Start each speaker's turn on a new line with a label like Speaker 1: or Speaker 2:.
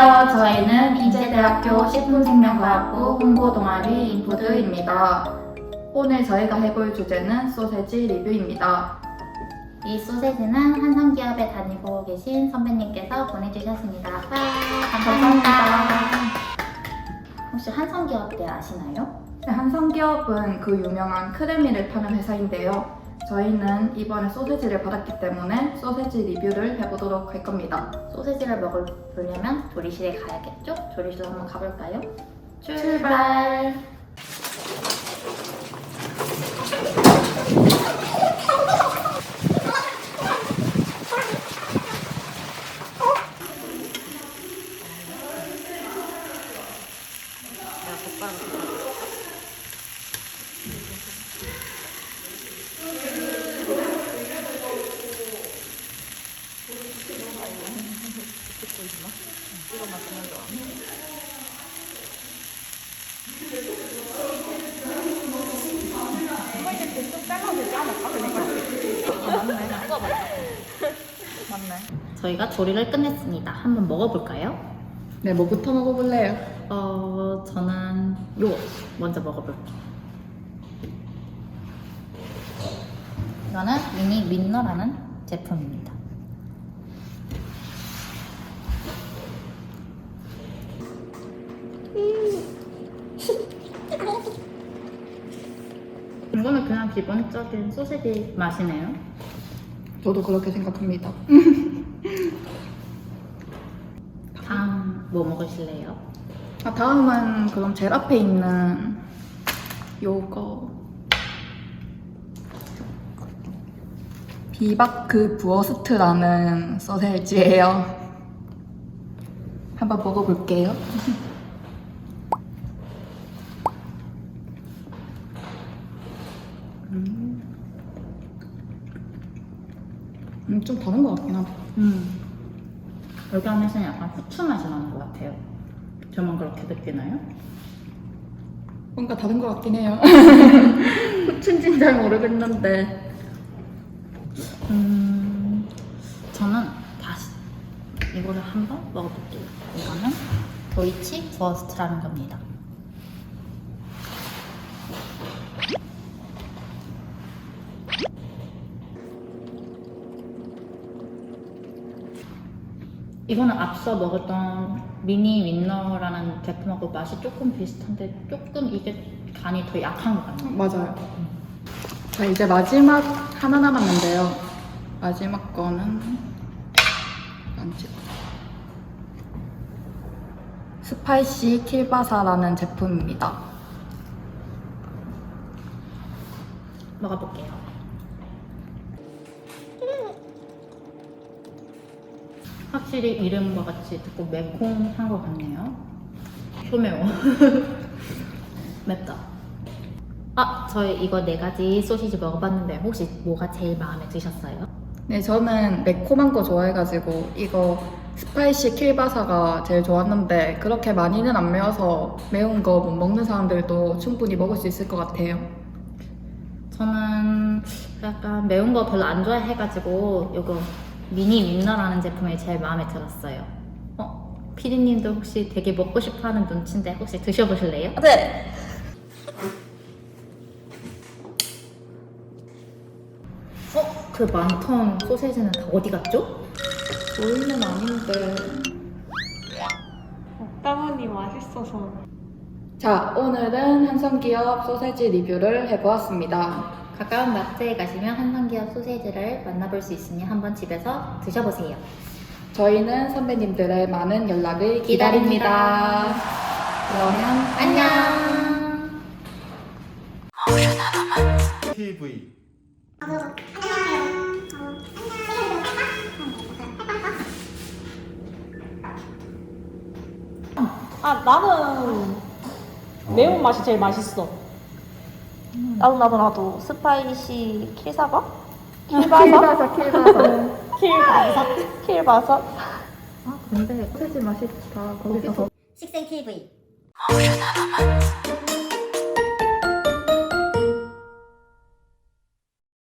Speaker 1: 안녕하세요. 저희는 인제대학교 식품생명과학부 홍보동아리 인푸드입니다. 오늘 저희가 해볼 주제는 소세지 리뷰입니다.
Speaker 2: 이 소세지는 한성 기업에 다니고 계신 선배님께서 보내주셨습니다. 와, 감사합니다. 혹시 한성 기업 때 아시나요?
Speaker 1: 네, 한성기업은 그 유명한 크래미를 파는 회사인데요. 저희는 이번에 소세지를 받았기 때문에 소세지 리뷰를 해보도록 할 겁니다.
Speaker 2: 소세지를 먹으려면 조리실에 가야겠죠? 조리실로 한번 가볼까요? 출발! 저희가 조리를 끝냈습니다. 한번 먹어볼까요?
Speaker 1: 네, 뭐부터 먹어볼래요?
Speaker 2: 어, 저는 요 먼저 먹어볼게요. 이거는 미니 윈너라는 제품입니다. 이거는 그냥 기본적인 소세지 맛이네요.
Speaker 1: 저도 그렇게 생각합니다.
Speaker 2: 다음 뭐 먹으실래요?
Speaker 1: 아, 다음은 그럼 제일 앞에 있는 요거 비바크 부어스트라는 소세지예요. 한번 먹어볼게요. 음, 좀 다른 것 같긴 하다.
Speaker 2: 음. 여기 안에서는 약간 후추 맛이 나는 것 같아요. 저만 그렇게 느끼나요?
Speaker 1: 뭔가 다른 것 같긴 해요.
Speaker 2: 후추인지는 잘 모르겠는데. 음, 저는 다시 이거를 한번 먹어볼게요. 이거는 도이치 버스트라는 겁니다. 이거는 앞서 먹었던 미니 윈너라는 제품하고 맛이 조금 비슷한데 조금 이게 간이 더 약한 것 같아요.
Speaker 1: 맞아요. 자, 이제 마지막 하나 남았는데요. 마지막 거는 안 찍어. 스파이시 킬바사라는 제품입니다.
Speaker 2: 먹어볼게요. 확실히 이름과 같이 듣고 매콤한 것 같네요. 효매워. 맵다. 아, 저희 이거 네 가지 소시지 먹어봤는데 혹시 뭐가 제일 마음에 드셨어요?
Speaker 1: 네, 저는 매콤한 거 좋아해가지고 이거 스파이시 킬바사가 제일 좋았는데 그렇게 많이는 안 매워서 매운 거 못 먹는 사람들도 충분히 먹을 수 있을 것 같아요.
Speaker 2: 저는 약간 매운 거 별로 안 좋아해가지고 이거 미니 윈너라는 제품이 제일 마음에 들었어요. 어, 피디님도 혹시 되게 먹고 싶어하는 눈치인데 혹시 드셔보실래요?
Speaker 1: 네.
Speaker 2: 어? 그 많던 소세지는 다 어디 갔죠?
Speaker 1: 저희는 아닌데.
Speaker 3: 먹다 보니 맛있어서
Speaker 1: 자, 오늘은 한성기업 소세지 리뷰를 해보았습니다.
Speaker 2: 가까운 마트에 가시면 한성기업 소세지를 만나볼 수 있으니 한번 집에서 드셔보세요.
Speaker 1: 저희는 선배님들의 많은 연락을
Speaker 2: 기다립니다.
Speaker 1: 기다립니다. 그러면
Speaker 2: 안녕!
Speaker 4: TV
Speaker 3: 아 나는 매운 맛이 제일 맛있어 나도 나도 나도 스파이시 킬사바? 킬바사?
Speaker 1: 킬바사.
Speaker 3: 킬바사? 킬바사?
Speaker 1: 아, 근데 소세지 맛있다. 거기서
Speaker 5: 식생 TV